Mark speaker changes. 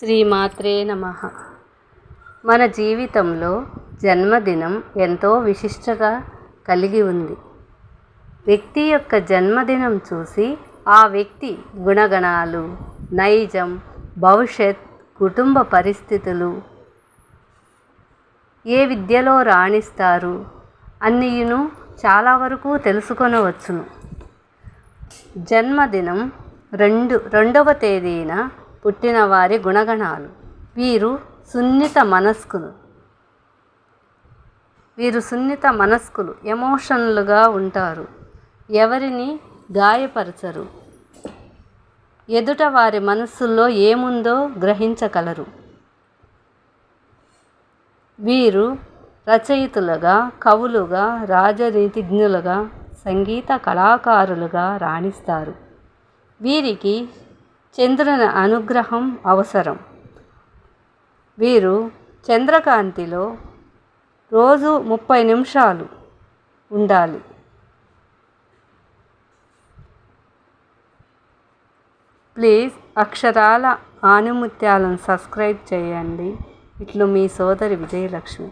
Speaker 1: శ్రీమాత్రే నమ. మన జీవితంలో జన్మదినం ఎంతో విశిష్టత కలిగి ఉంది. వ్యక్తి యొక్క జన్మదినం చూసి ఆ వ్యక్తి గుణగణాలు నైజం భవిష్యత్ కుటుంబ పరిస్థితులు ఏ విద్యలో రాణిస్తారు అన్నీను చాలా వరకు తెలుసుకొనవచ్చును. జన్మదినం రెండు రెండవ తేదీన పుట్టిన వారి గుణగణాలు. వీరు సున్నిత మనస్కులు. వీరు సున్నిత మనస్కులు. ఎమోషనల్గా ఉంటారు. ఎవరిని గాయపరచరు. ఎదుట వారి మనస్సుల్లో ఏముందో గ్రహించగలరు. వీరు రచయితులుగా కవులుగా రాజనీతిజ్ఞులుగా సంగీత కళాకారులుగా రాణిస్తారు. వీరికి చంద్రుని అనుగ్రహం అవసరం. వీరు చంద్రకాంతిలో రోజు ముప్పై నిమిషాలు ఉండాలి. ప్లీజ్ అక్షరాల ఆనుముత్యాలను సబ్స్క్రైబ్ చేయండి. ఇట్లు మీ సోదరి విజయలక్ష్మి.